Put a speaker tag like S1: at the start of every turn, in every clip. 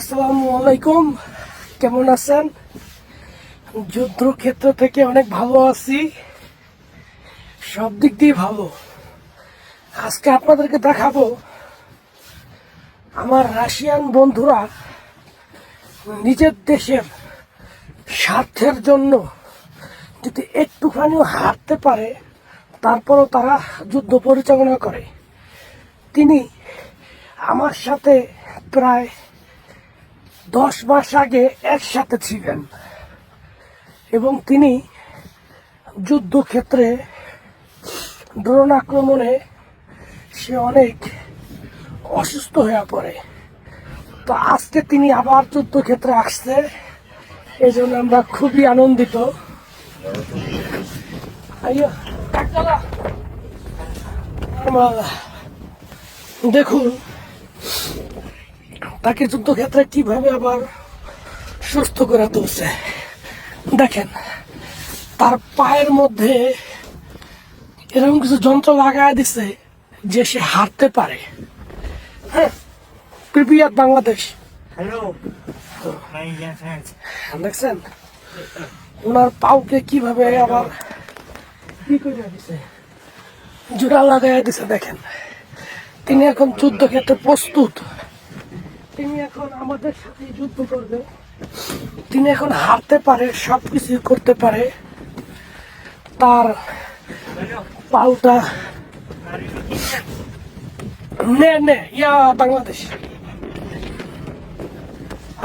S1: আসসালামু আলাইকুম। কেমন আছেন? যুদ্ধক্ষেত্র থেকে অনেক ভালো আছি। সব দিক দিয়ে ভালো। আজকে আপনাদেরকে দেখাবো আমার রাশিয়ান বন্ধুরা নিজের দেশের স্বার্থের জন্য যদি একটুখানিও হারতে পারে, তারপরও তারা যুদ্ধ পরিচালনা করে। তিনি আমার সাথে প্রায় দশ মাস আগে একসাথে ছিলেন। এবং তিনি যুদ্ধক্ষেত্রে ড্রোন আক্রমণে সে অনেক অসুস্থ হয়ে পড়ে। তো আজকে তিনি আবার যুদ্ধক্ষেত্রে আসছে এই জন্য আমরা খুবই আনন্দিত। দেখুন। তাকে যুদ্ধক্ষেত্রে কীভাবে আবার সুস্থ করে তুলছে? দেখেন তার পায়ের মধ্যে এরকম কিছু যন্ত্র লাগায় দিছে যে সে হাঁটতে পারে। হ্যাঁ প্রিপিয়ার বাংলাদেশ. দেখছেন? ওনার পাউকে কীভাবে আবার কি করে দিছে? জোড়া লাগাই দিছে দেখেন। তিনি এখন যুদ্ধক্ষেত্রে প্রস্তুত। তিনি এখন আমাদের সাথে যুদ্ধ করবে। তিনি এখন হারতে পারে সব কিছু করতে পারে। তার পাউটা নে নে, ইয়া বাংলাদেশ।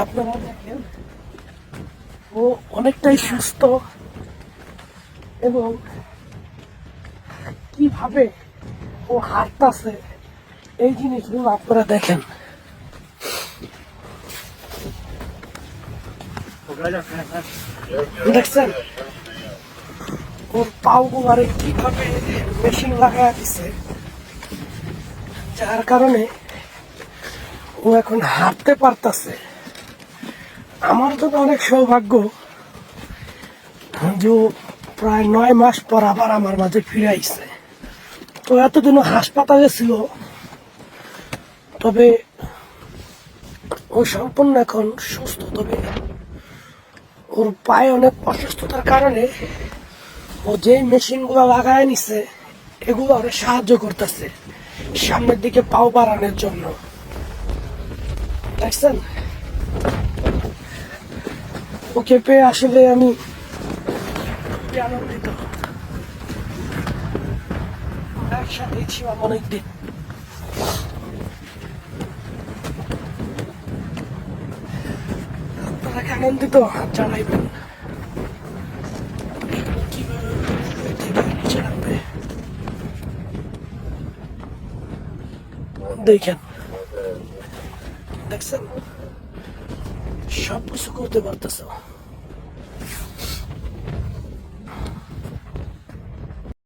S1: আপনারা দেখেন, ও অনেকটাই সুস্থ এবং কীভাবে ও হারতাছে, এই জিনিসগুলো আপনারা দেখেন। দেখছেন? ওর কীভাবে মেশিন দিছে? যার কারণে ও এখন হাঁটতে আমার জন্য অনেক সৌভাগ্য যে প্রায় নয় মাস পর আবার আমার মাঝে ফিরে আইছে। তো এতদিন হাসপাতালে ছিল। তবে ও সম্পূর্ণ এখন সুস্থ। তবে ওর পায়ে অনেক অসুস্থতার কারণে ও যে মেশিন মেশিনগুলো লাগায় নিছে, এগুলো ওরে সাহায্য করতেছে সামনের দিকে পাও বাড়ানোর জন্য। দেখছেন? ওকে পেয়ে আসলে আমি আনন্দিত। আমরা একসাথেই ছিলাম অনেকদিন আপনারা কি আনন্দিত জানাইবেন। দেখেন দেখছেন? সব কিছু করতে পারতেছ।